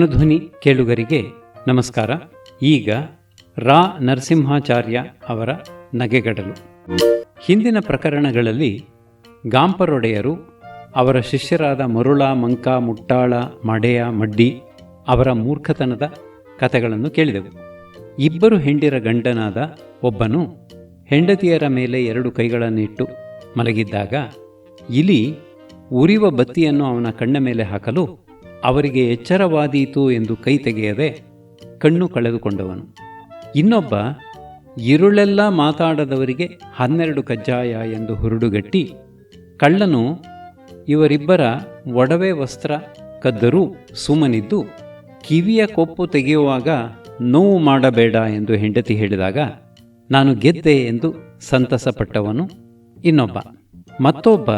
ಜನಧ್ವನಿ ಕೇಳುಗರಿಗೆ ನಮಸ್ಕಾರ. ಈಗ ರಾ ನರಸಿಂಹಾಚಾರ್ಯ ಅವರ ನಗೆಗಡಲು. ಹಿಂದಿನ ಪ್ರಕರಣಗಳಲ್ಲಿ ಗಾಂಪರೊಡೆಯರು ಅವರ ಶಿಷ್ಯರಾದ ಮರುಳ, ಮಂಕ, ಮುಟ್ಟಾಳ, ಮಡೆಯ, ಮಡ್ಡಿ ಅವರ ಮೂರ್ಖತನದ ಕಥೆಗಳನ್ನು ಕೇಳಿದೆವು. ಇಬ್ಬರು ಹೆಂಡಿರ ಗಂಡನಾದ ಒಬ್ಬನು ಹೆಂಡತಿಯರ ಮೇಲೆ ಎರಡು ಕೈಗಳನ್ನಿಟ್ಟು ಮಲಗಿದ್ದಾಗ ಇಲಿ ಉರಿವ ಬತ್ತಿಯನ್ನು ಅವನ ಕಣ್ಣ ಮೇಲೆ ಹಾಕಲು ಅವರಿಗೆ ಎಚ್ಚರವಾದೀತು ಎಂದು ಕೈ ತೆಗೆಯದೆ ಕಣ್ಣು ಕಳೆದುಕೊಂಡವನು. ಇನ್ನೊಬ್ಬ, ಇರುಳೆಲ್ಲ ಮಾತಾಡದವರಿಗೆ ಹನ್ನೆರಡು ಕಜ್ಜಾಯ ಎಂದು ಹುರುಡುಗಟ್ಟಿ, ಕಳ್ಳನು, ಇವರಿಬ್ಬರ ಒಡವೆ ವಸ್ತ್ರ ಕದ್ದರೂ ಸುಮ್ಮನಿದ್ದು, ಕಿವಿಯ ಕೊಪ್ಪು ತೆಗೆಯುವಾಗ ನೋವು ಮಾಡಬೇಡ ಎಂದು ಹೆಂಡತಿ ಹೇಳಿದಾಗ, ನಾನು ಗೆದ್ದೆ ಎಂದು ಸಂತಸಪಟ್ಟವನು ಇನ್ನೊಬ್ಬ. ಮತ್ತೊಬ್ಬ,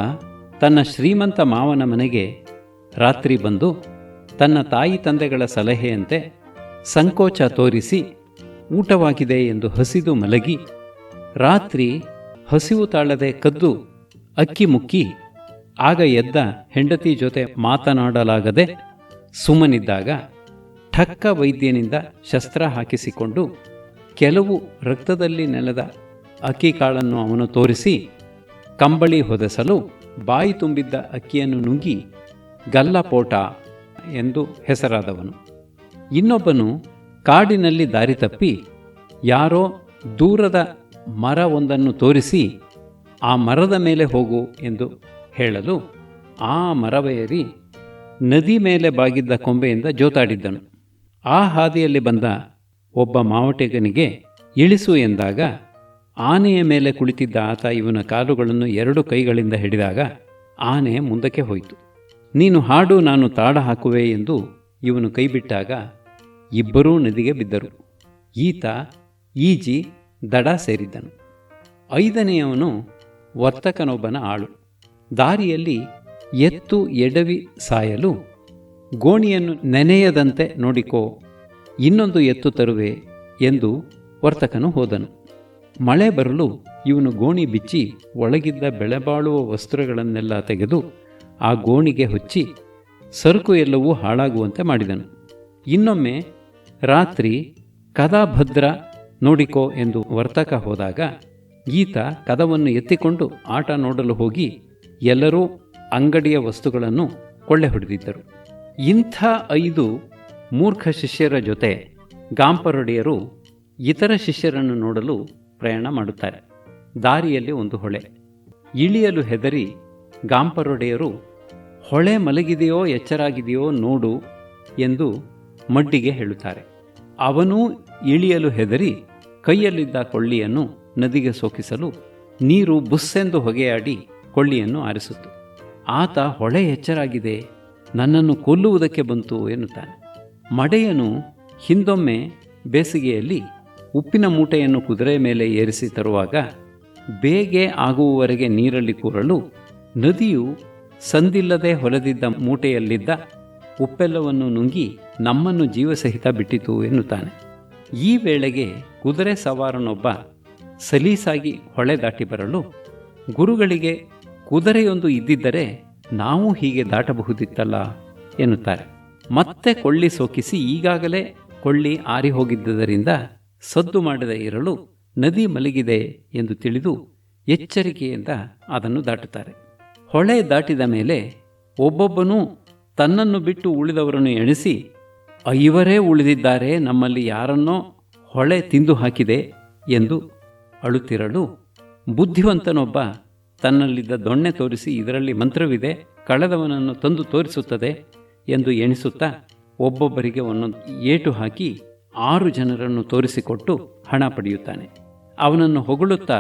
ತನ್ನ ಶ್ರೀಮಂತ ಮಾವನ ಮನೆಗೆ ರಾತ್ರಿ ಬಂದು ತನ್ನ ತಾಯಿ ತಂದೆಗಳ ಸಲಹೆಯಂತೆ ಸಂಕೋಚ ತೋರಿಸಿ ಊಟವಾಗಿದೆ ಎಂದು ಹಸಿದು ಮಲಗಿ ರಾತ್ರಿ ಹಸಿವು ತಾಳದೆ ಕದ್ದು ಅಕ್ಕಿ ಮುಕ್ಕಿ ಆಗ ಎದ್ದ ಹೆಂಡತಿ ಜೊತೆ ಮಾತನಾಡಲಾಗದೆ ಸುಮ್ಮನಿದ್ದಾಗ ಠಕ್ಕ ವೈದ್ಯನಿಂದ ಶಸ್ತ್ರ ಹಾಕಿಸಿಕೊಂಡು ಕೆಲವು ರಕ್ತದಲ್ಲಿ ನೆಲದ ಅಕ್ಕಿ ಕಾಳನ್ನು ಅವನು ತೋರಿಸಿ ಕಂಬಳಿ ಹೊದಸಲು ಬಾಯಿ ತುಂಬಿದ್ದ ಅಕ್ಕಿಯನ್ನು ನುಂಗಿ ಗಲ್ಲಪೋಟ ಎಂದು ಹೆಸರಾದವನು. ಇನ್ನೊಬ್ಬನು ಕಾಡಿನಲ್ಲಿ ದಾರಿ ತಪ್ಪಿ ಯಾರೋ ದೂರದ ಮರ ಒಂದನ್ನು ತೋರಿಸಿ ಆ ಮರದ ಮೇಲೆ ಹೋಗು ಎಂದು ಹೇಳಲು ಆ ಮರವೇರಿ ನದಿ ಮೇಲೆ ಬಾಗಿದ್ದ ಕೊಂಬೆಯಿಂದ ಜೋತಾಡಿದ್ದನು. ಆ ಹಾದಿಯಲ್ಲಿ ಬಂದ ಒಬ್ಬ ಮಾವಟಿಗನಿಗೆ ಇಳಿಸು ಎಂದಾಗ ಆನೆಯ ಮೇಲೆ ಕುಳಿತಿದ್ದ ಆತ ಇವನ ಕಾಲುಗಳನ್ನು ಎರಡು ಕೈಗಳಿಂದ ಹಿಡಿದಾಗ ಆನೆ ಮುಂದಕ್ಕೆ ಹೋಯಿತು. ನೀನು ಹಾಡು ನಾನು ತಾಡ ಹಾಕುವೆ ಎಂದು ಇವನು ಕೈಬಿಟ್ಟಾಗ ಇಬ್ಬರೂ ನದಿಗೆ ಬಿದ್ದರು. ಈತ ಈಜಿ ದಡ ಸೇರಿದ್ದನು. ಐದನೆಯವನು ವರ್ತಕನೊಬ್ಬನ ಆಳು. ದಾರಿಯಲ್ಲಿ ಎತ್ತು ಎಡವಿ ಸಾಯಲು ಗೋಣಿಯನ್ನು ನೆನೆಯದಂತೆ ನೋಡಿಕೋ, ಇನ್ನೊಂದು ಎತ್ತು ತರುವೆ ಎಂದು ವರ್ತಕನು ಹೋದನು. ಮಳೆ ಬರಲು ಇವನು ಗೋಣಿ ಬಿಚ್ಚಿ ಒಳಗಿದ್ದ ಬೆಳೆಬಾಳುವ ವಸ್ತ್ರಗಳನ್ನೆಲ್ಲ ತೆಗೆದು ಆ ಗೋಣಿಗೆ ಹೊಚ್ಚಿ ಸರಕು ಎಲ್ಲವೂ ಹಾಳಾಗುವಂತೆ ಮಾಡಿದನು. ಇನ್ನೊಮ್ಮೆ ರಾತ್ರಿ ಕದಾಭದ್ರ ನೋಡಿಕೋ ಎಂದು ವರ್ತಕ ಹೋದಾಗ ಈತ ಕದವನ್ನು ಎತ್ತಿಕೊಂಡು ಆಟ ನೋಡಲು ಹೋಗಿ ಎಲ್ಲರೂ ಅಂಗಡಿಯ ವಸ್ತುಗಳನ್ನು ಕೊಳ್ಳೆ ಹೊಡೆದಿದ್ದರು. ಇಂಥ ಐದು ಮೂರ್ಖ ಶಿಷ್ಯರ ಜೊತೆ ಗಾಂಪರೊಡೆಯರು ಇತರ ಶಿಷ್ಯರನ್ನು ನೋಡಲು ಪ್ರಯಾಣ ಮಾಡುತ್ತಾರೆ. ದಾರಿಯಲ್ಲಿ ಒಂದು ಹೊಳೆ. ಇಳಿಯಲು ಹೆದರಿ ಗಾಂಪರೊಡೆಯರು, ಹೊಳೆ ಮಲಗಿದೆಯೋ ಎಚ್ಚರಾಗಿದೆಯೋ ನೋಡು ಎಂದು ಮಡ್ಡಿಗೆ ಹೇಳುತ್ತಾರೆ. ಅವನೂ ಇಳಿಯಲು ಹೆದರಿ ಕೈಯಲ್ಲಿದ್ದ ಕೊಳ್ಳಿಯನ್ನು ನದಿಗೆ ಸೋಕಿಸಲು ನೀರು ಬುಸ್ಸೆಂದು ಹೊಗೆಯಾಡಿ ಕೊಳ್ಳಿಯನ್ನು ಆರಿಸಿತು ಆತ ಹೊಳೆ ಎಚ್ಚರಾಗಿದೆ, ನನ್ನನ್ನು ಕೊಲ್ಲುವುದಕ್ಕೆ ಬಂತು ಎನ್ನುತ್ತಾನೆ. ಮಡೆಯನು ಹಿಂದೊಮ್ಮೆ ಬೇಸಿಗೆಯಲ್ಲಿ ಉಪ್ಪಿನ ಮೂಟೆಯನ್ನು ಕುದುರೆ ಮೇಲೆ ಏರಿಸಿ ತರುವಾಗ ಬೇಗೆ ಆಗುವವರೆಗೆ ನೀರಲ್ಲಿ ಕೂರಲು ನದಿಯು ಸಂದಿಲ್ಲದೆ ಹೊಲದಿದ್ದ ಮೂಟೆಯಲ್ಲಿದ್ದ ಉಪ್ಪೆಲ್ಲವನ್ನು ನುಂಗಿ ನಮ್ಮನ್ನು ಜೀವಸಹಿತ ಬಿಟ್ಟಿತು ಎನ್ನುತ್ತಾನೆ. ಈ ವೇಳೆಗೆ ಕುದುರೆ ಸವಾರನೊಬ್ಬ ಸಲೀಸಾಗಿ ಹೊಳೆ ದಾಟಿ ಬರಲು ಗುರುಗಳಿಗೆ ಕುದುರೆಯೊಂದು ಇದ್ದಿದ್ದರೆ ನಾವು ಹೀಗೆ ದಾಟಬಹುದಿತ್ತಲ್ಲ ಎನ್ನುತ್ತಾರೆ. ಮತ್ತೆ ಕೊಳ್ಳಿ ಸೋಕಿಸಿ ಈಗಾಗಲೇ ಕೊಳ್ಳಿ ಆರಿ ಹೋಗಿದ್ದರಿಂದ ಸದ್ದು ಮಾಡದೆ ಇರಲು ನದಿ ಮಲಗಿದೆ ಎಂದು ತಿಳಿದು ಎಚ್ಚರಿಕೆಯಿಂದ ಅದನ್ನು ದಾಟುತ್ತಾರೆ. ಹೊಳೆ ದಾಟಿದ ಮೇಲೆ ಒಬ್ಬೊಬ್ಬನೂ ತನ್ನನ್ನು ಬಿಟ್ಟು ಉಳಿದವರನ್ನು ಎಣಿಸಿ ಐವರೇ ಉಳಿದಿದ್ದಾರೆ, ನಮ್ಮಲ್ಲಿ ಯಾರನ್ನೋ ಹೊಳೆ ತಿಂದು ಹಾಕಿದೆ ಎಂದು ಅಳುತ್ತಿರಲು ಬುದ್ಧಿವಂತನೊಬ್ಬ ತನ್ನಲ್ಲಿದ್ದ ದೊಣ್ಣೆ ತೋರಿಸಿ, ಇದರಲ್ಲಿ ಮಂತ್ರವಿದೆ, ಕಳೆದವನನ್ನು ತಂದು ತೋರಿಸುತ್ತದೆ ಎಂದು ಎಣಿಸುತ್ತಾ ಒಬ್ಬೊಬ್ಬರಿಗೆ ಒಂದೊಂದು ಏಟು ಹಾಕಿ ಆರು ಜನರನ್ನು ತೋರಿಸಿಕೊಟ್ಟು ಹಣ ಪಡೆಯುತ್ತಾನೆ. ಅವನನ್ನು ಹೊಗಳುತ್ತಾ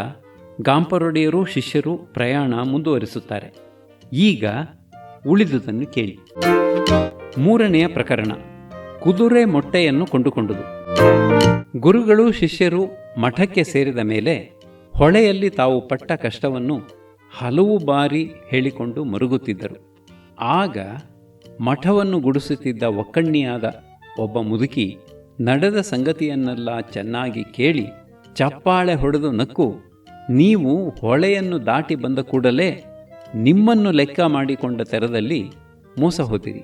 ಗಾಂಪರೊಡೆಯರು, ಶಿಷ್ಯರು ಪ್ರಯಾಣ ಮುಂದುವರಿಸುತ್ತಾರೆ. ಈಗ ಉಳಿದುದನ್ನು ಕೇಳಿ. ಮೂರನೆಯ ಪ್ರಕರಣ, ಕುದುರೆ ಮೊಟ್ಟೆಯನ್ನು ಕೊಂಡುಕೊಂಡುದು. ಗುರುಗಳು, ಶಿಷ್ಯರು ಮಠಕ್ಕೆ ಸೇರಿದ ಮೇಲೆ ಹೊಳೆಯಲ್ಲಿ ತಾವು ಪಟ್ಟ ಕಷ್ಟವನ್ನು ಹಲವು ಬಾರಿ ಹೇಳಿಕೊಂಡು ಮರುಗುತ್ತಿದ್ದರು. ಆಗ ಮಠವನ್ನು ಗುಡಿಸುತ್ತಿದ್ದ ಒಕ್ಕಣ್ಣಿಯಾದ ಒಬ್ಬ ಮುದುಕಿ ನಡೆದ ಸಂಗತಿಯನ್ನೆಲ್ಲ ಚೆನ್ನಾಗಿ ಕೇಳಿ ಚಪ್ಪಾಳೆ ಹೊಡೆದು ನಕ್ಕು ನೀವು ಹೊಳೆಯನ್ನು ದಾಟಿ ಬಂದ ಕೂಡಲೇ ನಿಮ್ಮನ್ನು ಲೆಕ್ಕ ಮಾಡಿಕೊಂಡ ತೆರದಲ್ಲಿ ಮೋಸ ಹೋದಿರಿ.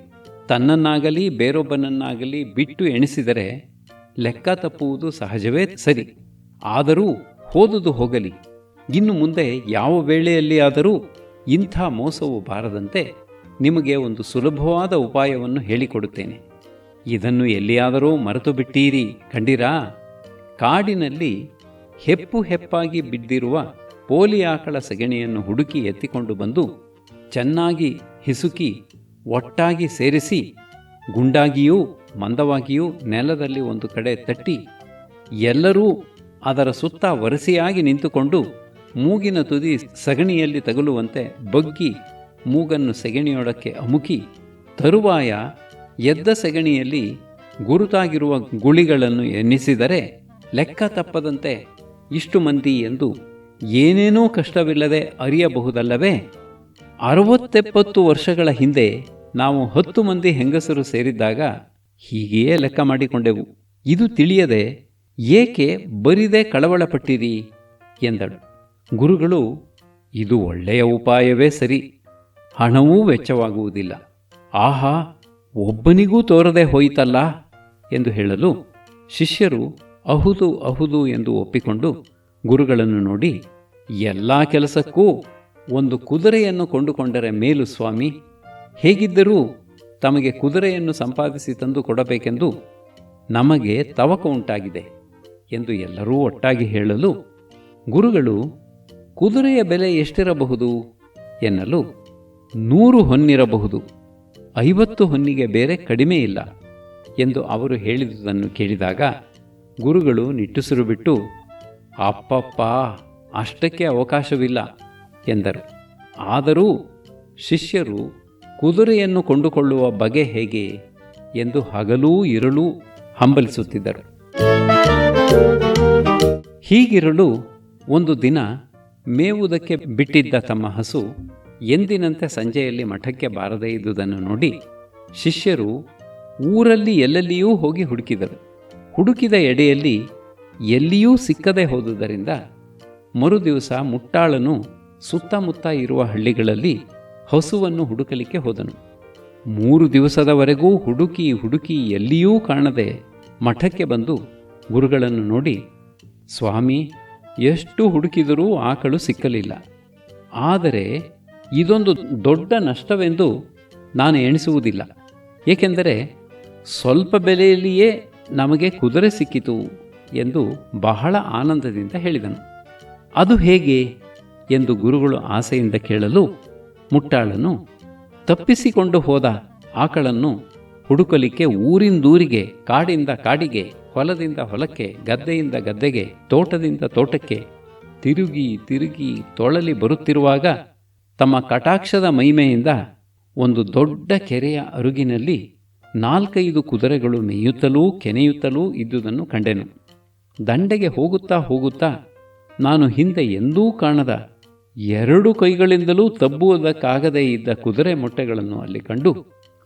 ತನ್ನನ್ನಾಗಲಿ ಬೇರೊಬ್ಬನನ್ನಾಗಲಿ ಬಿಟ್ಟು ಎಣಿಸಿದರೆ ಲೆಕ್ಕ ತಪ್ಪುವುದು ಸಹಜವೇ ಸರಿ. ಆದರೂ ಹೋದುದು ಹೋಗಲಿ. ಇನ್ನು ಮುಂದೆ ಯಾವ ವೇಳೆಯಲ್ಲಿ ಆದರೂ ಇಂಥ ಮೋಸವು ಬಾರದಂತೆ ನಿಮಗೆ ಒಂದು ಸುಲಭವಾದ ಉಪಾಯವನ್ನು ಹೇಳಿಕೊಡುತ್ತೇನೆ. ಇದನ್ನು ಎಲ್ಲಿಯಾದರೂ ಮರೆತು ಬಿಟ್ಟೀರಿ ಕಂಡಿರಾ? ಕಾಡಿನಲ್ಲಿ ಹೆಪ್ಪು ಹೆಪ್ಪಾಗಿ ಬಿದ್ದಿರುವ ಪೋಲಿ ಆಕಳ ಸಗಣಿಯನ್ನು ಹುಡುಕಿ ಎತ್ತಿಕೊಂಡು ಬಂದು ಚೆನ್ನಾಗಿ ಹಿಸುಕಿ, ಒಟ್ಟಾಗಿ ಸೇರಿಸಿ, ಗುಂಡಾಗಿಯೂ ಮಂದವಾಗಿಯೂ ನೆಲದಲ್ಲಿ ಒಂದು ಕಡೆ ತಟ್ಟಿ, ಎಲ್ಲರೂ ಅದರ ಸುತ್ತ ವರಸೆಯಾಗಿ ನಿಂತುಕೊಂಡು ಮೂಗಿನ ತುದಿ ಸಗಣಿಯಲ್ಲಿ ತಗುಲುವಂತೆ ಬಗ್ಗಿ ಮೂಗನ್ನು ಸೆಗಣಿಯೊಡಕ್ಕೆ ಅಮುಕಿ, ತರುವಾಯ ಎದ್ದ ಸೆಗಣಿಯಲ್ಲಿ ಗುರುತಾಗಿರುವ ಗುಳಿಗಳನ್ನು ಎನ್ನಿಸಿದರೆ ಲೆಕ್ಕ ತಪ್ಪದಂತೆ ಇಷ್ಟು ಮಂದಿ ಎಂದು ಏನೇನೂ ಕಷ್ಟವಿಲ್ಲದೆ ಅರಿಯಬಹುದಲ್ಲವೇ? ಅರವತ್ತೆಪ್ಪತ್ತು ವರ್ಷಗಳ ಹಿಂದೆ ನಾವು ಹತ್ತು ಮಂದಿ ಹೆಂಗಸರು ಸೇರಿದ್ದಾಗ ಹೀಗೆಯೇ ಲೆಕ್ಕ ಮಾಡಿಕೊಂಡೆವು. ಇದು ತಿಳಿಯದೆ ಏಕೆ ಬರಿದೇ ಕಳವಳಪಟ್ಟಿರಿ? ಎಂದಳು. ಗುರುಗಳು, ಇದು ಒಳ್ಳೆಯ ಉಪಾಯವೇ ಸರಿ. ಹಣವೂ ವೆಚ್ಚವಾಗುವುದಿಲ್ಲ. ಆಹಾ, ಒಬ್ಬನಿಗೂ ತೋರದೆ ಹೋಯಿತಲ್ಲ? ಎಂದು ಹೇಳಲು ಶಿಷ್ಯರು ಅಹುದು ಅಹುದು ಎಂದು ಒಪ್ಪಿಕೊಂಡು ಗುರುಗಳನ್ನು ನೋಡಿ, ಎಲ್ಲ ಕೆಲಸಕ್ಕೂ ಒಂದು ಕುದುರೆಯನ್ನು ಕೊಂಡುಕೊಂಡರೆ ಮೇಲು ಸ್ವಾಮಿ, ಹೇಗಿದ್ದರೂ ತಮಗೆ ಕುದುರೆಯನ್ನು ಸಂಪಾದಿಸಿ ತಂದು ಕೊಡಬೇಕೆಂದು ನಮಗೆ ತವಕ ಉಂಟಾಗಿದೆ ಎಂದು ಎಲ್ಲರೂ ಒಟ್ಟಾಗಿ ಹೇಳಲು ಗುರುಗಳು, ಕುದುರೆಯ ಬೆಲೆ ಎಷ್ಟಿರಬಹುದು ಎನ್ನಲು ನೂರು ಹೊನ್ನಿರಬಹುದು, ಐವತ್ತು ಹೊನ್ನಿಗೆ ಬೇರೆ ಕಡಿಮೆ ಇಲ್ಲ ಎಂದು ಅವರು ಹೇಳಿದುದನ್ನು ಕೇಳಿದಾಗ ಗುರುಗಳು ನಿಟ್ಟುಸಿರು ಬಿಟ್ಟು, ಅಪ್ಪಪ್ಪ, ಅಷ್ಟಕ್ಕೆ ಅವಕಾಶವಿಲ್ಲ ಎಂದರು. ಆದರೂ ಶಿಷ್ಯರು ಕುದುರೆಯನ್ನು ಕೊಂಡುಕೊಳ್ಳುವ ಬಗೆ ಹೇಗೆ ಎಂದು ಹಗಲೂ ಇರಲೂ ಹಂಬಲಿಸುತ್ತಿದ್ದರು. ಹೀಗಿರಲು ಒಂದು ದಿನ ಮೇವುದಕ್ಕೆ ಬಿಟ್ಟಿದ್ದ ತಮ್ಮ ಹಸು ಎಂದಿನಂತೆ ಸಂಜೆಯಲ್ಲಿ ಮಠಕ್ಕೆ ಬಾರದೇ ಇದ್ದುದನ್ನು ನೋಡಿ ಶಿಷ್ಯರು ಊರಲ್ಲಿ ಎಲ್ಲೆಲ್ಲಿಯೂ ಹೋಗಿ ಹುಡುಕಿದರು. ಹುಡುಕಿದ ಎಡೆಯಲ್ಲಿ ಎಲ್ಲಿಯೂ ಸಿಕ್ಕದೆ ಹೋದುದರಿಂದ ಮರುದಿವಸ ಮುಟ್ಟಾಳನು ಸುತ್ತಮುತ್ತ ಇರುವ ಹಳ್ಳಿಗಳಲ್ಲಿ ಹಸುವನ್ನು ಹುಡುಕಲಿಕ್ಕೆ ಹೋದನು. ಮೂರು ದಿವಸದವರೆಗೂ ಹುಡುಕಿ ಹುಡುಕಿ ಎಲ್ಲಿಯೂ ಕಾಣದೆ ಮಠಕ್ಕೆ ಬಂದು ಗುರುಗಳನ್ನು ನೋಡಿ, ಸ್ವಾಮಿ, ಎಷ್ಟು ಹುಡುಕಿದರೂ ಆಕಳು ಸಿಕ್ಕಲಿಲ್ಲ. ಆದರೆ ಇದೊಂದು ದೊಡ್ಡ ನಷ್ಟವೆಂದು ನಾನು ಎಣಿಸುವುದಿಲ್ಲ. ಏಕೆಂದರೆ ಸ್ವಲ್ಪ ಬೆಲೆಯಲ್ಲಿಯೇ ನಮಗೆ ಕುದುರೆ ಸಿಕ್ಕಿತು ಎಂದು ಬಹಳ ಆನಂದದಿಂದ ಹೇಳಿದನು. ಅದು ಹೇಗೆ ಎಂದು ಗುರುಗಳು ಆಸೆಯಿಂದ ಕೇಳಲು ಮುಟ್ಟಾಳನು, ತಪ್ಪಿಸಿಕೊಂಡು ಹೋದ ಆಕಳನ್ನು ಹುಡುಕಲಿಕ್ಕೆ ಊರಿಂದೂರಿಗೆ, ಕಾಡಿಂದ ಕಾಡಿಗೆ, ಹೊಲದಿಂದ ಹೊಲಕ್ಕೆ, ಗದ್ದೆಯಿಂದ ಗದ್ದೆಗೆ, ತೋಟದಿಂದ ತೋಟಕ್ಕೆ ತಿರುಗಿ ತಿರುಗಿ ತೊಳಲಿ ಬರುತ್ತಿರುವಾಗ ತಮ್ಮ ಕಟಾಕ್ಷದ ಮೈಮೆಯಿಂದ ಒಂದು ದೊಡ್ಡ ಕೆರೆಯ ಅರುಗಿನಲ್ಲಿ ನಾಲ್ಕೈದು ಕುದುರೆಗಳು ಮೇಯುತ್ತಲೂ ಕೆನೆಯುತ್ತಲೂ ಇದ್ದುದನ್ನು ಕಂಡೆನು. ದಂಡೆಗೆ ಹೋಗುತ್ತಾ ಹೋಗುತ್ತಾ ನಾನು ಹಿಂದೆ ಎಂದೂ ಕಾಣದ ಎರಡು ಕೈಗಳಿಂದಲೂ ತಬ್ಬುವುದಕ್ಕಾಗದೇ ಇದ್ದ ಕುದುರೆ ಮೊಟ್ಟೆಗಳನ್ನು ಅಲ್ಲಿ ಕಂಡು,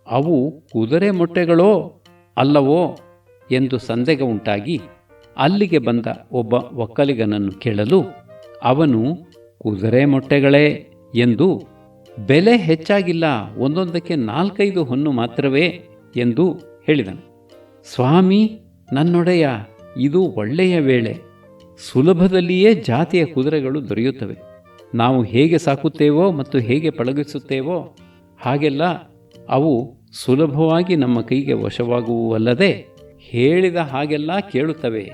ಅವು ಕುದುರೆ ಮೊಟ್ಟೆಗಳೋ ಅಲ್ಲವೋ ಎಂದು ಸಂದೇಹ ಉಂಟಾಗಿ ಅಲ್ಲಿಗೆ ಬಂದ ಒಬ್ಬ ಒಕ್ಕಲಿಗನನ್ನು ಕೇಳಲು, ಅವನು, ಕುದುರೆ ಮೊಟ್ಟೆಗಳೇ ಎಂದು, ಬೆಲೆ ಹೆಚ್ಚಾಗಿಲ್ಲ, ಒಂದೊಂದಕ್ಕೆ ನಾಲ್ಕೈದು ಹೊನ್ನು ಮಾತ್ರವೇ ಎಂದು ಹೇಳಿದನು. ಸ್ವಾಮಿ, ನನ್ನೊಡೆಯ ಇದು ಒಳ್ಳೆಯ ವೇಳೆ. ಸುಲಭದಲ್ಲಿಯೇ ಜಾತಿಯ ಕುದುರೆಗಳು ದೊರೆಯುತ್ತವೆ. ನಾವು ಹೇಗೆ ಸಾಕುತ್ತೇವೋ ಮತ್ತು ಹೇಗೆ ಪಳಗಿಸುತ್ತೇವೋ ಹಾಗೆಲ್ಲ ಅವು ಸುಲಭವಾಗಿ ನಮ್ಮ ಕೈಗೆ ವಶವಾಗುವಲ್ಲದೆ ಹೇಳಿದ ಹಾಗೆಲ್ಲ ಕೇಳುತ್ತವೆ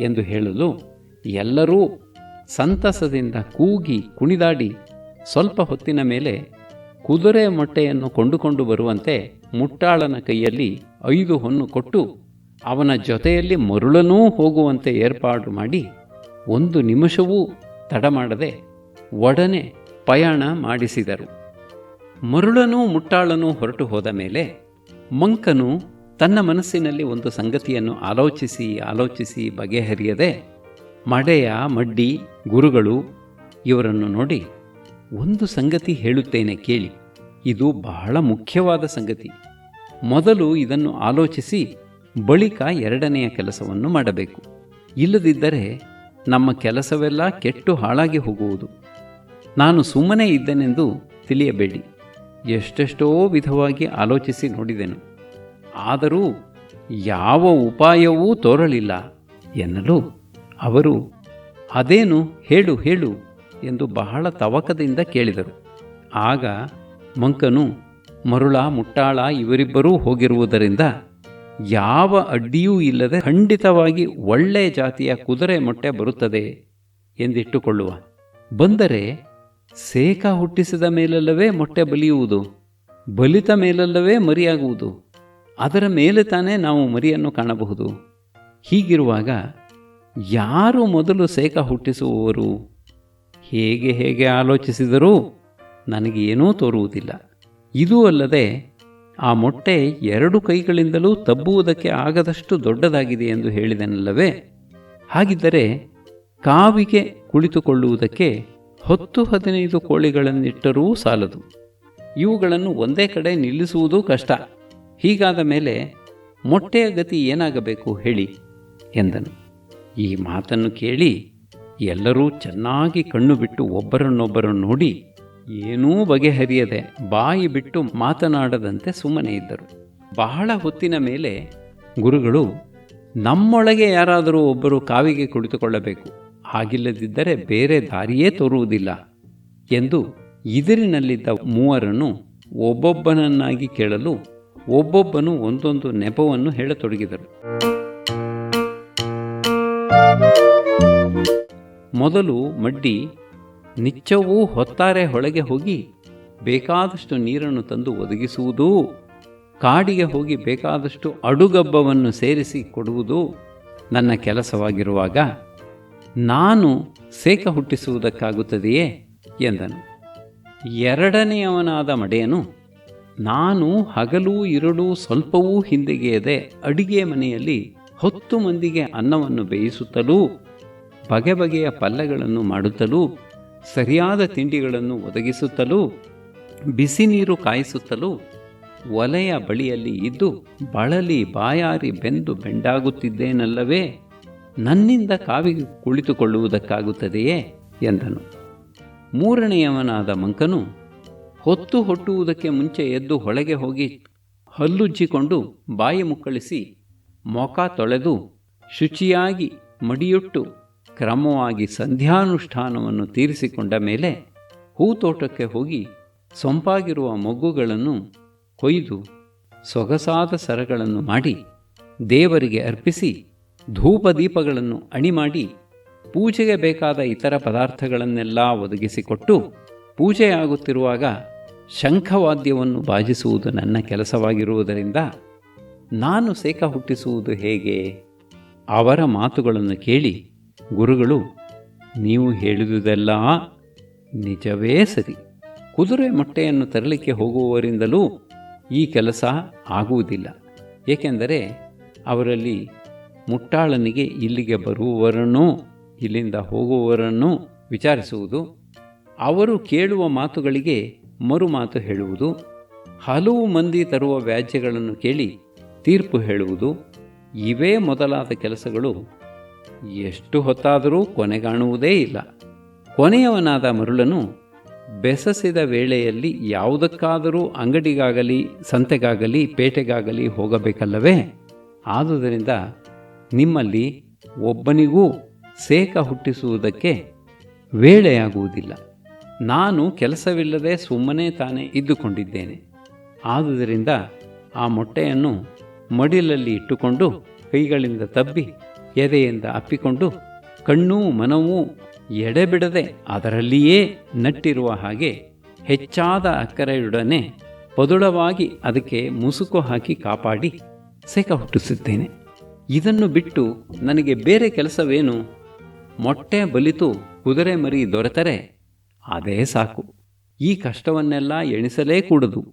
ಎಂದು ಹೇಳಲು ಎಲ್ಲರೂ ಸಂತಸದಿಂದ ಕೂಗಿ ಕುಣಿದಾಡಿ ಸ್ವಲ್ಪ ಹೊತ್ತಿನ ಮೇಲೆ ಕುದುರೆ ಮೊಟ್ಟೆಯನ್ನು ಕೊಂಡುಕೊಂಡು ಬರುವಂತೆ ಮುಟ್ಟಾಳನ ಕೈಯಲ್ಲಿ ಐದು ಹೊನ್ನು ಕೊಟ್ಟು ಅವನ ಜೊತೆಯಲ್ಲಿ ಮರುಳನೂ ಹೋಗುವಂತೆ ಏರ್ಪಾಡು ಮಾಡಿ ಒಂದು ನಿಮಿಷವೂ ತಡ ಮಾಡದೆ ಒಡನೆ ಪಯಣ ಮಾಡಿಸಿದರು. ಮರುಳನೂ ಮುಟ್ಟಾಳನೂ ಹೊರಟು ಹೋದ ಮೇಲೆ ಮಂಕನು ತನ್ನ ಮನಸ್ಸಿನಲ್ಲಿ ಒಂದು ಸಂಗತಿಯನ್ನು ಆಲೋಚಿಸಿ ಆಲೋಚಿಸಿ ಬಗೆಹರಿಯದೆ ಮಡೆಯ, ಮಡ್ಡಿ, ಗುರುಗಳು ಇವರನ್ನು ನೋಡಿ ಒಂದು ಸಂಗತಿ ಹೇಳುತ್ತೇನೆ ಕೇಳಿ. ಇದು ಬಹಳ ಮುಖ್ಯವಾದ ಸಂಗತಿ. ಮೊದಲು ಇದನ್ನು ಆಲೋಚಿಸಿ ಬಳಿಕ ಎರಡನೆಯ ಕೆಲಸವನ್ನು ಮಾಡಬೇಕು. ಇಲ್ಲದಿದ್ದರೆ ನಮ್ಮ ಕೆಲಸವೆಲ್ಲ ಕೆಟ್ಟು ಹಾಳಾಗಿ ಹೋಗುವುದು. ನಾನು ಸುಮ್ಮನೆ ಇದ್ದೇನೆಂದು ತಿಳಿಯಬೇಡಿ. ಎಷ್ಟೆಷ್ಟೋ ವಿಧವಾಗಿ ಆಲೋಚಿಸಿ ನೋಡಿದೆನು. ಆದರೂ ಯಾವ ಉಪಾಯವೂ ತೋರಲಿಲ್ಲ ಎನ್ನಲು ಅವರು, ಅದೇನು? ಹೇಳು ಹೇಳು. ಎಂದು ಬಹಳ ತವಕದಿಂದ ಕೇಳಿದರು. ಆಗ ಮಂಕನು, ಮರುಳ, ಮುಟ್ಟಾಳ ಇವರಿಬ್ಬರೂ ಹೋಗಿರುವುದರಿಂದ ಯಾವ ಅಡ್ಡಿಯೂ ಇಲ್ಲದೆ ಖಂಡಿತವಾಗಿ ಒಳ್ಳೆಯ ಜಾತಿಯ ಕುದುರೆ ಮೊಟ್ಟೆ ಬರುತ್ತದೆ ಎಂದಿಟ್ಟುಕೊಳ್ಳುವ. ಬಂದರೆ ಸೇಕ ಹುಟ್ಟಿಸಿದ ಮೇಲಲ್ಲವೇ ಮೊಟ್ಟೆ ಬಲಿಯುವುದು, ಬಲಿತ ಮೇಲಲ್ಲವೇ ಮರಿಯಾಗುವುದು, ಅದರ ಮೇಲೆ ತಾನೇ ನಾವು ಮರಿಯನ್ನು ಕಾಣಬಹುದು. ಹೀಗಿರುವಾಗ ಯಾರು ಮೊದಲು ಸೇಕ ಹುಟ್ಟಿಸುವವರು? ಹೇಗೆ ಹೇಗೆ ಆಲೋಚಿಸಿದರೂ ನನಗೆ ಏನೂ ತೋರುವುದಿಲ್ಲ. ಇದೂ ಅಲ್ಲದೆ ಆ ಮೊಟ್ಟೆ ಎರಡು ಕೈಗಳಿಂದಲೂ ತಬ್ಬುವುದಕ್ಕೆ ಆಗದಷ್ಟು ದೊಡ್ಡದಾಗಿದೆ ಎಂದು ಹೇಳಿದನಲ್ಲವೇ? ಹಾಗಿದ್ದರೆ ಕಾವಿಗೆ ಕುಳಿತುಕೊಳ್ಳುವುದಕ್ಕೆ ಹತ್ತು ಹದಿನೈದು ಕೋಳಿಗಳನ್ನಿಟ್ಟರೂ ಸಾಲದು. ಇವುಗಳನ್ನು ಒಂದೇ ಕಡೆ ನಿಲ್ಲಿಸುವುದೂ ಕಷ್ಟ. ಹೀಗಾದ ಮೇಲೆ ಮೊಟ್ಟೆಯ ಗತಿ ಏನಾಗಬೇಕು ಹೇಳಿ ಎಂದನು. ಈ ಮಾತನ್ನು ಕೇಳಿ ಎಲ್ಲರೂ ಚೆನ್ನಾಗಿ ಕಣ್ಣು ಬಿಟ್ಟು ಒಬ್ಬರನ್ನೊಬ್ಬರು ನೋಡಿ ಏನೂ ಬಗೆಹರಿಯದೆ ಬಾಯಿ ಬಿಟ್ಟು ಮಾತನಾಡದಂತೆ ಸುಮ್ಮನೆ ಇದ್ದರು. ಬಹಳ ಹೊತ್ತಿನ ಮೇಲೆ ಗುರುಗಳು, ನಮ್ಮೊಳಗೆ ಯಾರಾದರೂ ಒಬ್ಬರು ಕಾವಿಗೆ ಕುಳಿತುಕೊಳ್ಳಬೇಕು, ಹಾಗಿಲ್ಲದಿದ್ದರೆ ಬೇರೆ ದಾರಿಯೇ ತೋರುವುದಿಲ್ಲ ಎಂದು ಇದಿರಿನಲ್ಲಿದ್ದ ಮೂವರನ್ನು ಒಬ್ಬೊಬ್ಬನನ್ನಾಗಿ ಕೇಳಲು ಒಬ್ಬೊಬ್ಬನು ಒಂದೊಂದು ನೆಪವನ್ನು ಹೇಳತೊಡಗಿದರು. ಮೊದಲು ಮಡ್ಡಿ, ನಿಚ್ಚವೂ ಹೊತ್ತಾರೆ ಹೊಳಗೆ ಹೋಗಿ ಬೇಕಾದಷ್ಟು ನೀರನ್ನು ತಂದು ಒದಗಿಸುವುದು, ಕಾಡಿಗೆ ಹೋಗಿ ಬೇಕಾದಷ್ಟು ಅಡುಗಬ್ಬವನ್ನು ಸೇರಿಸಿ ಕೊಡುವುದು ನನ್ನ ಕೆಲಸವಾಗಿರುವಾಗ ನಾನು ಸೇಕ ಹುಟ್ಟಿಸುವುದಕ್ಕಾಗುತ್ತದೆಯೇ ಎಂದನು. ಎರಡನೆಯವನಾದ ಮಡೆಯನು, ನಾನು ಹಗಲು ಇರಳು ಸ್ವಲ್ಪವೂ ಹಿಂದೆಗೆಯದೆ ಅಡಿಗೆ ಮನೆಯಲ್ಲಿ ಹತ್ತು ಮಂದಿಗೆ ಅನ್ನವನ್ನು ಬೇಯಿಸುತ್ತಲೂ ಬಗೆ ಬಗೆಯ ಪಲ್ಯಗಳನ್ನು ಮಾಡುತ್ತಲೂ, ಸರಿಯಾದ ತಿಂಡಿಗಳನ್ನು ಒದಗಿಸುತ್ತಲೂ, ಬಿಸಿ ನೀರು ಕಾಯಿಸುತ್ತಲೂ ಒಲೆಯ ಬಳಿಯಲ್ಲಿ ಇದ್ದು ಬಳಲಿ ಬಾಯಾರಿ ಬೆಂದು ಬೆಂಡಾಗುತ್ತಿದ್ದೇನಲ್ಲವೇ? ನನ್ನಿಂದ ಕಾವಿ ಕುಳಿತುಕೊಳ್ಳುವುದಕ್ಕಾಗುತ್ತದೆಯೇ? ಎಂದನು. ಮೂರನೆಯವನಾದ ಮಂಕನು ಹೊತ್ತು ಹೊಟ್ಟುವುದಕ್ಕೆ ಮುಂಚೆ ಎದ್ದು ಹೊಳೆಗೆ ಹೋಗಿ ಹಲ್ಲುಜ್ಜಿಕೊಂಡು ಬಾಯಿ ಮುಕ್ಕಳಿಸಿ ಮೊಕ ತೊಳೆದು ಶುಚಿಯಾಗಿ ಮಡಿಯುಟ್ಟು ಕ್ರಮವಾಗಿ ಸಂಧ್ಯಾನುಷ್ಠಾನವನ್ನು ತೀರಿಸಿಕೊಂಡ ಮೇಲೆ ಹೂತೋಟಕ್ಕೆ ಹೋಗಿ ಸೊಂಪಾಗಿರುವ ಮೊಗ್ಗುಗಳನ್ನು ಕೊಯ್ದು ಸೊಗಸಾದ ಸರಗಳನ್ನು ಮಾಡಿ ದೇವರಿಗೆ ಅರ್ಪಿಸಿ ಧೂಪದೀಪಗಳನ್ನು ಅಣಿ ಮಾಡಿ ಪೂಜೆಗೆ ಬೇಕಾದ ಇತರ ಪದಾರ್ಥಗಳನ್ನೆಲ್ಲ ಒದಗಿಸಿಕೊಟ್ಟು ಪೂಜೆಯಾಗುತ್ತಿರುವಾಗ ಶಂಖವಾದ್ಯವನ್ನು ಬಾಜಿಸುವುದು ನನ್ನ ಕೆಲಸವಾಗಿರುವುದರಿಂದ ನಾನು ಸೇಕ ಹುಟ್ಟಿಸುವುದು ಹೇಗೆ? ಅವರ ಮಾತುಗಳನ್ನು ಕೇಳಿ ಗುರುಗಳು, ನೀವು ಹೇಳಿದುದೆಲ್ಲ ನಿಜವೇ ಸರಿ. ಕುದುರೆ ಮೊಟ್ಟೆಯನ್ನು ತರಲಿಕ್ಕೆ ಹೋಗುವವರಿಂದಲೂ ಈ ಕೆಲಸ ಆಗುವುದಿಲ್ಲ. ಏಕೆಂದರೆ ಅವರಲ್ಲಿ ಮುಟ್ಟಾಳನಿಗೆ ಇಲ್ಲಿಗೆ ಬರುವವರನ್ನೂ, ಇಲ್ಲಿಂದ ಹೋಗುವವರನ್ನು ವಿಚಾರಿಸುವುದು, ಅವರು ಕೇಳುವ ಮಾತುಗಳಿಗೆ ಮರು ಮಾತು ಹೇಳುವುದು, ಹಲವು ಮಂದಿ ತರುವ ವ್ಯಾಜ್ಯಗಳನ್ನು ಕೇಳಿ ತೀರ್ಪು ಹೇಳುವುದು, ಇವೇ ಮೊದಲಾದ ಕೆಲಸಗಳು ಎಷ್ಟು ಹೊತ್ತಾದರೂ ಕೊನೆಗಾಣುವುದೇ ಇಲ್ಲ. ಕೊನೆಯವನಾದ ಮರುಳನು ಬೆಸಸಿದ ವೇಳೆಯಲ್ಲಿ ಯಾವುದಕ್ಕಾದರೂ ಅಂಗಡಿಗಾಗಲಿ, ಸಂತೆಗಾಗಲಿ, ಪೇಟೆಗಾಗಲಿ ಹೋಗಬೇಕಲ್ಲವೇ? ಆದುದರಿಂದ ನಿಮ್ಮಲ್ಲಿ ಒಬ್ಬನಿಗೂ ಸೇಕ ಹುಟ್ಟಿಸುವುದಕ್ಕೆ ವೇಳೆಯಾಗುವುದಿಲ್ಲ. ನಾನು ಕೆಲಸವಿಲ್ಲದೆ ಸುಮ್ಮನೆ ತಾನೇ ಇದ್ದುಕೊಂಡಿದ್ದೇನೆ. ಆದುದರಿಂದ ಆ ಮೊಟ್ಟೆಯನ್ನು ಮಡಿಲಲ್ಲಿ ಇಟ್ಟುಕೊಂಡು ಕೈಗಳಿಂದ ತಬ್ಬಿ ಎದೆಯಿಂದ ಅಪ್ಪಿಕೊಂಡು ಕಣ್ಣೂ ಮನವೂ ಎಡೆಬಿಡದೆ ಅದರಲ್ಲಿಯೇ ನಟ್ಟಿರುವ ಹಾಗೆ ಹೆಚ್ಚಾದ ಅಕ್ಕರೆಯೊಡನೆ ಪದುಳವಾಗಿ ಅದಕ್ಕೆ ಮುಸುಕು ಹಾಕಿ ಕಾಪಾಡಿ ಸೆಕ ಹುಟ್ಟಿಸುತ್ತೇನೆ ಇದನ್ನು ಬಿಟ್ಟು ನನಗೆ ಬೇರೆ ಕೆಲಸವೇನು? ಮೊಟ್ಟೆ ಬಲಿತು ಕುದುರೆ ಮರಿ ದೊರೆತರೆ, ಅದೇ ಸಾಕು. ಈ ಕಷ್ಟವನ್ನೆಲ್ಲ ಎಣಿಸಲೇ ಕೂಡದು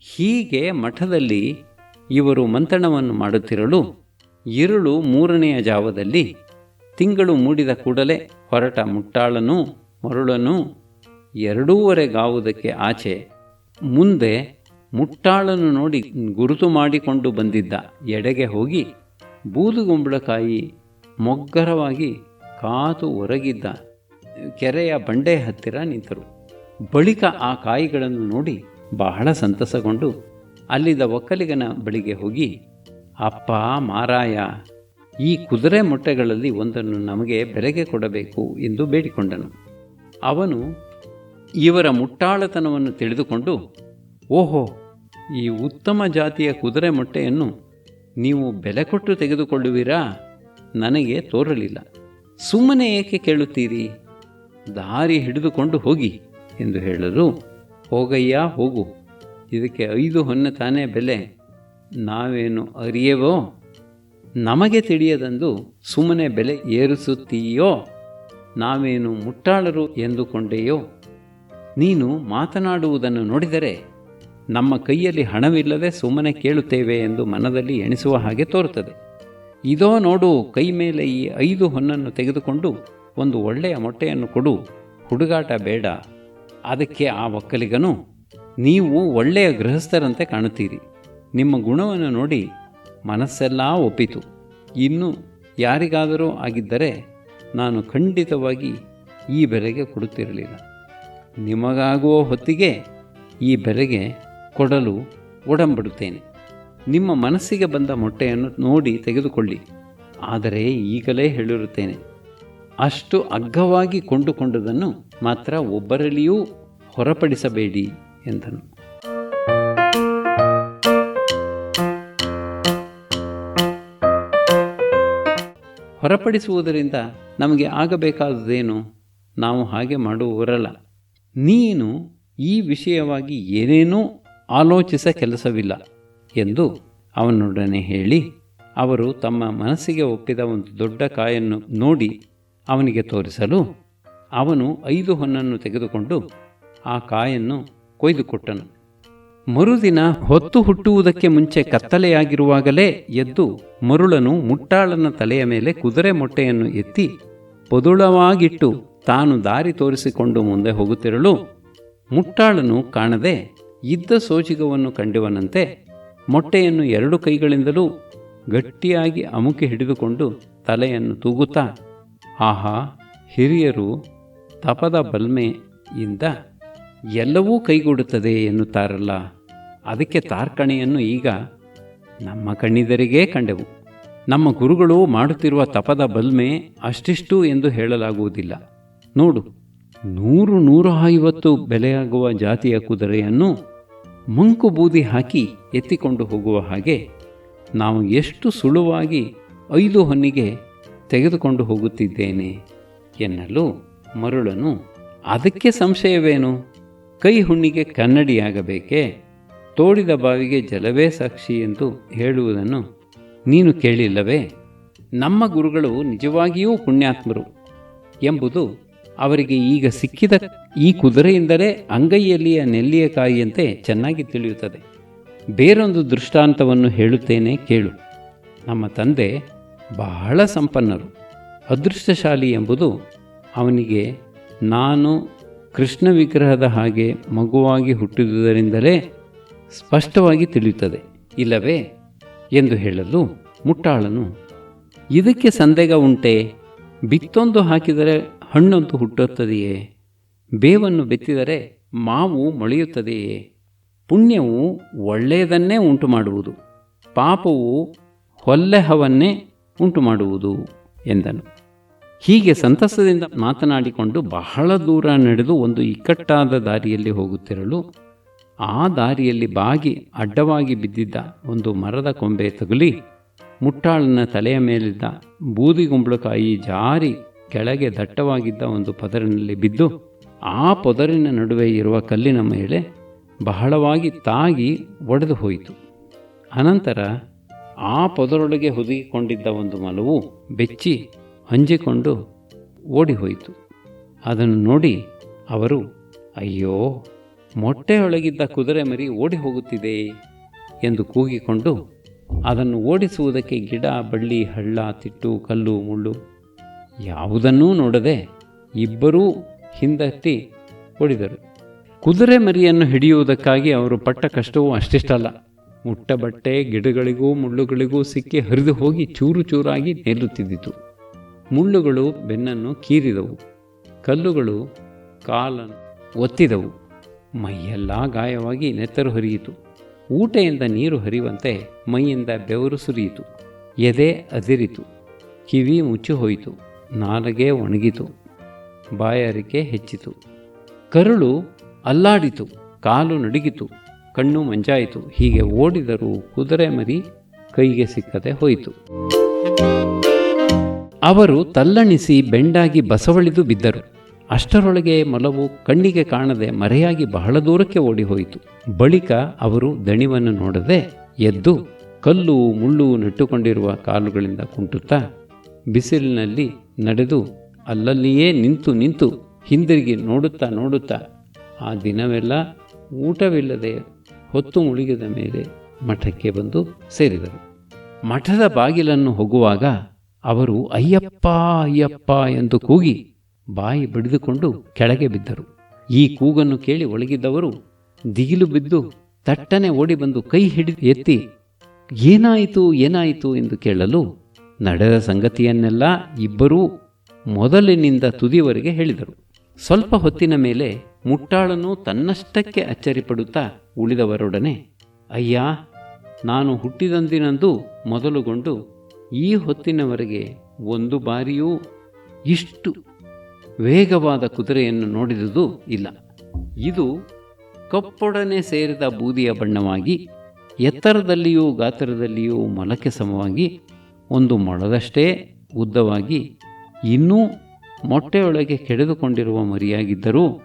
ಹೀಗೆ ಮಠದಲ್ಲಿ ಇವರು ಮಂಥನವನ್ನು ಮಾಡುತ್ತಿರಲು ഇരുಳು ಮೂರನೆಯ ಜಾವದಲ್ಲಿ ತಿಂಗಳು ಮೂಡಿದ ಕೂಡಲೇ ಹೊರಟ ಮುಟ್ಟಾಳನೂ ಮರುಳನೂ ಎರಡೂವರೆಗಾವುದಕ್ಕೆ ಆಚೆ ಮುಂದೆ ಮುಟ್ಟಾಳನ್ನು ನೋಡಿ ಗುರುತು ಮಾಡಿಕೊಂಡು ಬಂದಿದ್ದ ಎಡೆಗೆ ಹೋಗಿ ಬೂದುಗುಂಬಳಕಾಯಿ ಮೊಗ್ಗರವಾಗಿ ಕಾತು ಒರಗಿದ್ದ ಕೆರೆಯ ಬಂಡೆ ಹತ್ತಿರ ನಿಂತರು. ಬಳಿಕ ಆ ಕಾಯಿಗಳನ್ನು ನೋಡಿ ಬಹಳ ಸಂತಸಗೊಂಡು ಅಲ್ಲಿದ್ದ ಒಕ್ಕಲಿಗನ ಬಳಿಗೆ ಹೋಗಿ ಅಪ್ಪ, ಮಾರಾಯ, ಈ ಕುದುರೆ ಮೊಟ್ಟೆಗಳಲ್ಲಿ ಒಂದನ್ನು ನಮಗೆ ಬೆಲೆಗೆ ಕೊಡಬೇಕು ಎಂದು ಬೇಡಿಕೊಂಡನು. ಅವನು ಇವರ ಮುಟ್ಟಾಳತನವನ್ನು ತಿಳಿದುಕೊಂಡು, ಓಹೋ, ಈ ಉತ್ತಮ ಜಾತಿಯ ಕುದುರೆ ಮೊಟ್ಟೆಯನ್ನು ನೀವು ಬೆಲೆ ಕೊಟ್ಟು ತೆಗೆದುಕೊಳ್ಳುವಿರಾ? ನನಗೆ ತೋರಲಿಲ್ಲ. ಸುಮ್ಮನೆ ಏಕೆ ಕೇಳುತ್ತೀರಿ? ದಾರಿ ಹಿಡಿದುಕೊಂಡು ಹೋಗಿ ಎಂದು ಹೇಳಲು, ಹೋಗಯ್ಯ, ಹೋಗು. ಇದಕ್ಕೆ ಐದು ಹೊನ್ನೆ ತಾನೇ ಬೆಲೆ. ನಾವೇನು ಅರಿಯವೋ? ನಮಗೆ ತಿಳಿಯದಂದು ಸುಮ್ಮನೆ ಬೆಲೆ ಏರಿಸುತ್ತೀಯೋ? ನಾವೇನು ಮುಟ್ಟಾಳರು ಎಂದುಕೊಂಡೆಯೋ? ನೀನು ಮಾತನಾಡುವುದನ್ನು ನೋಡಿದರೆ ನಮ್ಮ ಕೈಯಲ್ಲಿ ಹಣವಿಲ್ಲದೆ ಸುಮ್ಮನೆ ಕೇಳುತ್ತೇವೆ ಎಂದು ಮನದಲ್ಲಿ ಎಣಿಸುವ ಹಾಗೆ ತೋರುತ್ತದೆ. ಇದೋ ನೋಡು, ಕೈ ಮೇಲೆ ಈ ಐದು ಹೊನ್ನನ್ನು ತೆಗೆದುಕೊಂಡು ಒಂದು ಒಳ್ಳೆಯ ಮೊಟ್ಟೆಯನ್ನು ಕೊಡು, ಹುಡುಗಾಟ ಬೇಡ. ಅದಕ್ಕೆ ಆ ಒಕ್ಕಲಿಗನು, ನೀವು ಒಳ್ಳೆಯ ಗೃಹಸ್ಥರಂತೆ ಕಾಣುತ್ತೀರಿ. ನಿಮ್ಮ ಗುಣವನ್ನು ನೋಡಿ ಮನಸ್ಸೆಲ್ಲ ಒಪ್ಪಿತು. ಇನ್ನು ಯಾರಿಗಾದರೂ ಆಗಿದ್ದರೆ ನಾನು ಖಂಡಿತವಾಗಿ ಈ ಬೆಲೆಗೆ ಕೊಡುತ್ತಿರಲಿಲ್ಲ. ನಿಮಗಾಗುವ ಹೊತ್ತಿಗೆ ಈ ಬೆಲೆಗೆ ಕೊಡಲು ಒಡಂಬಡುತ್ತೇನೆ. ನಿಮ್ಮ ಮನಸ್ಸಿಗೆ ಬಂದ ಮೊಟ್ಟೆಯನ್ನು ನೋಡಿ ತೆಗೆದುಕೊಳ್ಳಿ. ಆದರೆ ಈಗಲೇ ಹೇಳಿರುತ್ತೇನೆ, ಅಷ್ಟು ಅಗ್ಗವಾಗಿ ಕೊಂಡುಕೊಂಡದನ್ನು ಮಾತ್ರ ಒಬ್ಬರಲ್ಲಿಯೂ ಹೊರಪಡಿಸಬೇಡಿ ಎಂದನು. ಹೊರಪಡಿಸುವುದರಿಂದ ನಮಗೆ ಆಗಬೇಕಾದುದೇನು ನಾವು ಹಾಗೆ ಮಾಡುವವರಲ್ಲ. ನೀನು ಈ ವಿಷಯವಾಗಿ ಏನೇನೂ ಆಲೋಚಿಸ ಕೆಲಸವಿಲ್ಲ ಎಂದು ಅವನೊಡನೆ ಹೇಳಿ, ಅವರು ತಮ್ಮ ಮನಸ್ಸಿಗೆ ಒಪ್ಪಿದ ಒಂದು ದೊಡ್ಡ ಕಾಯನ್ನು ನೋಡಿ ಅವನಿಗೆ ತೋರಿಸಲು ಅವನು ಐದು ಹೊನ್ನನ್ನು ತೆಗೆದುಕೊಂಡು ಆ ಕಾಯನ್ನು ಕೊಯ್ದುಕೊಟ್ಟನು. ಮರುದಿನ ಹೊತ್ತು ಹುಟ್ಟುವುದಕ್ಕೆ ಮುಂಚೆ ಕತ್ತಲೆಯಾಗಿರುವಾಗಲೇ ಎದ್ದು ಮರುಳನು ಮುಟ್ಟಾಳನ ತಲೆಯ ಮೇಲೆ ಕುದುರೆ ಮೊಟ್ಟೆಯನ್ನು ಎತ್ತಿ ಪೊದುಳವಾಗಿಟ್ಟು ತಾನು ದಾರಿ ತೋರಿಸಿಕೊಂಡು ಮುಂದೆ ಹೋಗುತ್ತಿರಲು ಮುಟ್ಟಾಳನು ಕಾಣದೆ ಇದ್ದ ಸೋಜಿಗವನ್ನು ಕಂಡಿವನಂತೆ ಮೊಟ್ಟೆಯನ್ನು ಎರಡು ಕೈಗಳಿಂದಲೂ ಗಟ್ಟಿಯಾಗಿ ಅಮುಕಿ ಹಿಡಿದುಕೊಂಡು ತಲೆಯನ್ನು ತೂಗುತ್ತಾ, ಆಹಾ, ಹಿರಿಯರು ತಪದ ಬಲ್ಮೆಯಿಂದ ಎಲ್ಲವೂ ಕೈಗೂಡುತ್ತದೆ ಎನ್ನುತ್ತಾರಲ್ಲ. ಅದಕ್ಕೆ ತಾರ್ಕಣೆಯನ್ನು ಈಗ ನಮ್ಮ ಕಣ್ಣಿದರಿಗೇ ಕಂಡೆವು. ನಮ್ಮ ಗುರುಗಳು ಮಾಡುತ್ತಿರುವ ತಪದ ಬಲ್ಮೆ ಅಷ್ಟಿಷ್ಟು ಎಂದು ಹೇಳಲಾಗುವುದಿಲ್ಲ. ನೋಡು, ನೂರು ನೂರ ಐವತ್ತು ಬೆಲೆಯಾಗುವ ಜಾತಿಯ ಕುದುರೆಯನ್ನು ಮಂಕು ಬೂದಿ ಹಾಕಿ ಎತ್ತಿಕೊಂಡು ಹೋಗುವ ಹಾಗೆ ನಾವು ಎಷ್ಟು ಸುಳುವಾಗಿ ಐದು ಹೊನ್ನಿಗೆ ತೆಗೆದುಕೊಂಡು ಹೋಗುತ್ತಿದ್ದೇನೆ ಎನ್ನಲು ಮರುಳನು, ಅದಕ್ಕೆ ಸಂಶಯವೇನು? ಕೈ ಹುಣ್ಣಿಗೆ ಕನ್ನಡಿಯಾಗಬೇಕೇ? ತೋಡಿದ ಬಾವಿಗೆ ಜಲವೇ ಸಾಕ್ಷಿ ಎಂದು ಹೇಳುವುದನ್ನು ನೀನು ಕೇಳಿಲ್ಲವೇ? ನಮ್ಮ ಗುರುಗಳು ನಿಜವಾಗಿಯೂ ಪುಣ್ಯಾತ್ಮರು ಎಂಬುದು ಅವರಿಗೆ ಈಗ ಸಿಕ್ಕಿದ ಈ ಕುದುರೆಯಿಂದಲೇ ಅಂಗೈಯಲ್ಲಿಯ ನೆಲ್ಲಿಯ ಕಾಯಿಯಂತೆ ಚೆನ್ನಾಗಿ ತಿಳಿಯುತ್ತದೆ. ಬೇರೊಂದು ದೃಷ್ಟಾಂತವನ್ನು ಹೇಳುತ್ತೇನೆ ಕೇಳು. ನಮ್ಮ ತಂದೆ ಬಹಳ ಸಂಪನ್ನರು, ಅದೃಷ್ಟಶಾಲಿ ಎಂಬುದು ಅವನಿಗೆ ನಾನು ಕೃಷ್ಣ ವಿಗ್ರಹದ ಹಾಗೆ ಮಗುವಾಗಿ ಹುಟ್ಟಿದುದರಿಂದಲೇ ಸ್ಪಷ್ಟವಾಗಿ ತಿಳಿಯುತ್ತದೆ. ಇಲ್ಲವೇ? ಎಂದು ಹೇಳಲು ಮುಟ್ಟಾಳನು, ಇದಕ್ಕೆ ಸಂದೇಹ ಉಂಟೆ? ಬಿತ್ತೊಂದು ಹಾಕಿದರೆ ಹಣ್ಣೊಂದು ಹುಟ್ಟುತ್ತದೆಯೇ? ಬೇವನ್ನು ಬೆತ್ತಿದರೆ ಮಾವು ಮೊಳೆಯುತ್ತದೆಯೇ? ಪುಣ್ಯವು ಒಳ್ಳೆಯದನ್ನೇ ಉಂಟು ಮಾಡುವುದು ಪಾಪವು ಹೊಲ್ಲೆಹವನ್ನೇ ಉಂಟು ಮಾಡುವುದು ಎಂದನು. ಹೀಗೆ ಸಂತಸದಿಂದ ಮಾತನಾಡಿಕೊಂಡು ಬಹಳ ದೂರ ನಡೆದು ಒಂದು ಇಕ್ಕಟ್ಟಾದ ದಾರಿಯಲ್ಲಿ ಹೋಗುತ್ತಿರಲು ಆ ದಾರಿಯಲ್ಲಿ ಬಾಗಿ ಅಡ್ಡವಾಗಿ ಬಿದ್ದಿದ್ದ ಒಂದು ಮರದ ಕೊಂಬೆ ತಗುಲಿ ಮುಟ್ಟಾಳನ ತಲೆಯ ಮೇಲಿದ್ದ ಬೂದಿಗುಂಬಳಕಾಯಿ ಜಾರಿ ಕೆಳಗೆ ದಟ್ಟವಾಗಿದ್ದ ಒಂದು ಪದರಿನಲ್ಲಿ ಬಿದ್ದು ಆ ಪೊದರಿನ ನಡುವೆ ಇರುವ ಕಲ್ಲಿನ ಮೇಲೆ ಬಹಳವಾಗಿ ತಾಗಿ ಒಡೆದು ಹೋಯಿತು. ಅನಂತರ ಆ ಪೊದರೊಳಗೆ ಹುದುಗಿಕೊಂಡಿದ್ದ ಒಂದು ಮಲವು ಬೆಚ್ಚಿ ಹಂಜಿಕೊಂಡು ಓಡಿಹೋಯಿತು ಅದನ್ನು ನೋಡಿ ಅವರು, ಅಯ್ಯೋ, ಮೊಟ್ಟೆಯೊಳಗಿದ್ದ ಕುದುರೆ ಮರಿ ಓಡಿ ಹೋಗುತ್ತಿದೆ ಎಂದು ಕೂಗಿಕೊಂಡು ಅದನ್ನು ಓಡಿಸುವುದಕ್ಕೆ ಗಿಡ, ಬಳ್ಳಿ, ಹಳ್ಳ, ತಿಟ್ಟು, ಕಲ್ಲು, ಮುಳ್ಳು ಯಾವುದನ್ನೂ ನೋಡದೆ ಇಬ್ಬರೂ ಹಿಂದಟ್ಟಿ ಓಡಿದರು. ಕುದುರೆ ಮರಿಯನ್ನು ಹಿಡಿಯುವುದಕ್ಕಾಗಿ ಅವರು ಪಟ್ಟ ಕಷ್ಟವೂ ಅಷ್ಟಿಷ್ಟಲ್ಲ. ಮುಟ್ಟ ಬಟ್ಟೆ ಗಿಡಗಳಿಗೂ ಮುಳ್ಳುಗಳಿಗೂ ಸಿಕ್ಕಿ ಹರಿದು ಹೋಗಿ ಚೂರು ಚೂರಾಗಿ ನಿಲ್ಲುತ್ತಿದ್ದಿತು ಮುಳ್ಳುಗಳು ಬೆನ್ನನ್ನು ಕೀರಿದವು. ಕಲ್ಲುಗಳು ಕಾಲನ್ನು ಒತ್ತಿದವು. ಮೈಯೆಲ್ಲ ಗಾಯವಾಗಿ ನೆತ್ತರು ಹರಿಯಿತು. ಊಟೆಯಿಂದ ನೀರು ಹರಿಯುವಂತೆ ಮೈಯಿಂದ ಬೆವರು ಸುರಿಯಿತು. ಎದೆ ಅದಿರಿತು. ಕಿವಿ ಮುಚ್ಚಿ ಹೋಯಿತು. ನಾಲಗೆ ಒಣಗಿತು. ಬಾಯಾರಿಕೆ ಹೆಚ್ಚಿತು. ಕರುಳು ಅಲ್ಲಾಡಿತು. ಕಾಲು ನಡುಗಿತು. ಕಣ್ಣು ಮಂಜಾಯಿತು. ಹೀಗೆ ಓಡಿದರೂ ಕುದುರೆ ಮರಿ ಕೈಗೆ ಸಿಕ್ಕದೆ ಹೋಯಿತು. ಅವರು ತಲ್ಲಣಿಸಿ ಬೆಂಡಾಗಿ ಬಸವಳಿದು ಬಿದ್ದರು. ಅಷ್ಟರೊಳಗೆ ಮೊಲವು ಕಣ್ಣಿಗೆ ಕಾಣದೆ ಮರೆಯಾಗಿ ಬಹಳ ದೂರಕ್ಕೆ ಓಡಿಹೋಯಿತು. ಬಳಿಕ ಅವರು ದಣಿವನ್ನು ನೋಡದೆ ಎದ್ದು ಕಲ್ಲು ಮುಳ್ಳು ನೆಟ್ಟುಕೊಂಡಿರುವ ಕಾಲುಗಳಿಂದ ಕುಂಟುತ್ತಾ ಬಿಸಿಲಿನಲ್ಲಿ ನಡೆದು ಅಲ್ಲಲ್ಲಿಯೇ ನಿಂತು ನಿಂತು ಹಿಂದಿರುಗಿ ನೋಡುತ್ತಾ ನೋಡುತ್ತಾ ಆ ದಿನವೆಲ್ಲ ಊಟವಿಲ್ಲದೆ ಹೊತ್ತು ಮುಳುಗಿದ ಮೇಲೆ ಮಠಕ್ಕೆ ಬಂದು ಸೇರಿದರು. ಮಠದ ಬಾಗಿಲನ್ನು ಹೋಗುವಾಗ ಅವರು, ಅಯ್ಯಪ್ಪ ಅಯ್ಯಪ್ಪ ಎಂದು ಕೂಗಿ ಬಾಯಿ ಬಿಡಿದುಕೊಂಡು ಕೆಳಗೆ ಬಿದ್ದರು. ಈ ಕೂಗನ್ನು ಕೇಳಿ ಒಳಗಿದ್ದವರು ದಿಗಿಲು ಬಿದ್ದು ತಟ್ಟನೆ ಓಡಿ ಬಂದು ಕೈ ಹಿಡಿದು ಎತ್ತಿ, ಏನಾಯಿತು ಏನಾಯಿತು ಎಂದು ಕೇಳಲು ನಡೆದ ಸಂಗತಿಯನ್ನೆಲ್ಲ ಇಬ್ಬರೂ ಮೊದಲಿನಿಂದ ತುದಿವರೆಗೆ ಹೇಳಿದರು. ಸ್ವಲ್ಪ ಹೊತ್ತಿನ ಮೇಲೆ ಮುಟ್ಟಾಳನು ತನ್ನಷ್ಟಕ್ಕೆ ಅಚ್ಚರಿಪಡುತ್ತಾ ಉಳಿದವರೊಡನೆ, ಅಯ್ಯ, ನಾನು ಹುಟ್ಟಿದಂದಿನಂದು ಮೊದಲುಗೊಂಡು ಈ ಹೊತ್ತಿನವರೆಗೆ ಒಂದು ಬಾರಿಯೂ ಇಷ್ಟು ವೇಗವಾದ ಕುದುರೆಯನ್ನು ನೋಡಿದುದು ಇಲ್ಲ. ಇದು ಕಪ್ಪೊಡನೆ ಸೇರಿದ ಬೂದಿಯ ಬಣ್ಣವಾಗಿ, ಎತ್ತರದಲ್ಲಿಯೂ ಗಾತ್ರದಲ್ಲಿಯೂ ಮೊಲಕ್ಕೆ ಸಮವಾಗಿ, ಒಂದು ಮೊಳದಷ್ಟೇ ಉದ್ದವಾಗಿ, ಇನ್ನೂ ಮೊಟ್ಟೆಯೊಳಗೆ ಕೆಡೆದುಕೊಂಡಿರುವ ಮರಿಯಾಗಿದ್ದರೂ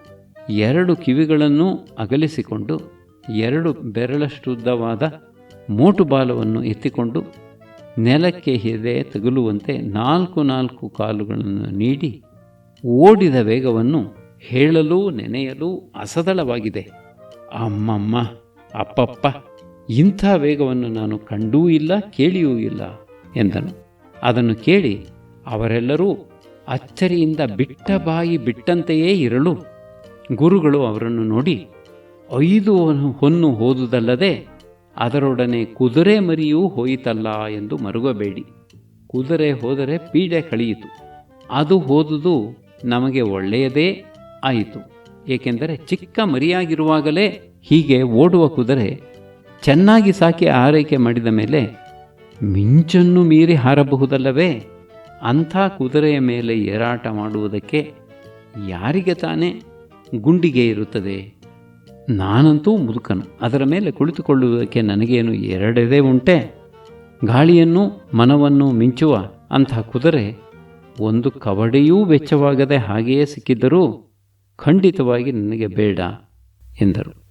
ಎರಡು ಕಿವಿಗಳನ್ನು ಅಗಲಿಸಿಕೊಂಡು ಎರಡು ಬೆರಳಷ್ಟುದ್ದವಾದ ಮೋಟು ಬಾಲವನ್ನು ಎತ್ತಿಕೊಂಡು ನೆಲಕ್ಕೆ ಹೆದೆ ತಗುಲುವಂತೆ ನಾಲ್ಕು ನಾಲ್ಕು ಕಾಲುಗಳನ್ನು ನೀಡಿ ಓಡಿದ ವೇಗವನ್ನು ಹೇಳಲು ನೆನೆಯಲು ಅಸದಳವಾಗಿದೆ. ಅಮ್ಮಮ್ಮ, ಅಪ್ಪಪ್ಪ, ಇಂಥ ವೇಗವನ್ನು ನಾನು ಕಂಡೂ ಇಲ್ಲ, ಕೇಳಿಯೂ ಇಲ್ಲ ಎಂದನು. ಅದನ್ನು ಕೇಳಿ ಅವರೆಲ್ಲರೂ ಅಚ್ಚರಿಯಿಂದ ಬಿಟ್ಟ ಬಾಯಿ ಬಿಟ್ಟಂತೆಯೇ ಇರಲು ಗುರುಗಳು ಅವರನ್ನು ನೋಡಿ, ಐದು ಹೊನ್ನು ಹೋದುದಲ್ಲದೆ ಅದರೊಡನೆ ಕುದುರೆ ಮರಿಯೂ ಹೋಯಿತಲ್ಲ ಎಂದು ಮರುಗಬೇಡಿ. ಕುದುರೆ ಹೋದರೆ ಪೀಡೆ ಕಳೆಯಿತು. ಅದು ಹೋದುದು ನಮಗೆ ಒಳ್ಳೆಯದೇ ಆಯಿತು. ಏಕೆಂದರೆ ಚಿಕ್ಕ ಮರಿಯಾಗಿರುವಾಗಲೇ ಹೀಗೆ ಓಡುವ ಕುದುರೆ ಚೆನ್ನಾಗಿ ಸಾಕಿ ಆರೈಕೆ ಮಾಡಿದ ಮೇಲೆ ಮಿಂಚನ್ನು ಮೀರಿ ಹಾರಬಹುದಲ್ಲವೇ? ಅಂಥ ಕುದುರೆಯ ಮೇಲೆ ಏರಾಟ ಮಾಡುವುದಕ್ಕೆ ಯಾರಿಗೆ ತಾನೇ ಗುಂಡಿಗೆ ಇರುತ್ತದೆ? ನಾನಂತೂ ಮುದುಕನು. ಅದರ ಮೇಲೆ ಕುಳಿತುಕೊಳ್ಳುವುದಕ್ಕೆ ನನಗೇನು ಎರಡೆದೇ ಉಂಟೆ? ಗಾಳಿಯನ್ನು ಮನವನ್ನು ಮಿಂಚುವ ಅಂಥ ಕುದುರೆ ಒಂದು ಕವಡೆಯೂ ವೆಚ್ಚವಾಗದೆ ಹಾಗೆಯೇ ಸಿಕ್ಕಿದ್ದರೂ ಖಂಡಿತವಾಗಿ ನನಗೆ ಬೇಡ ಎಂದರು.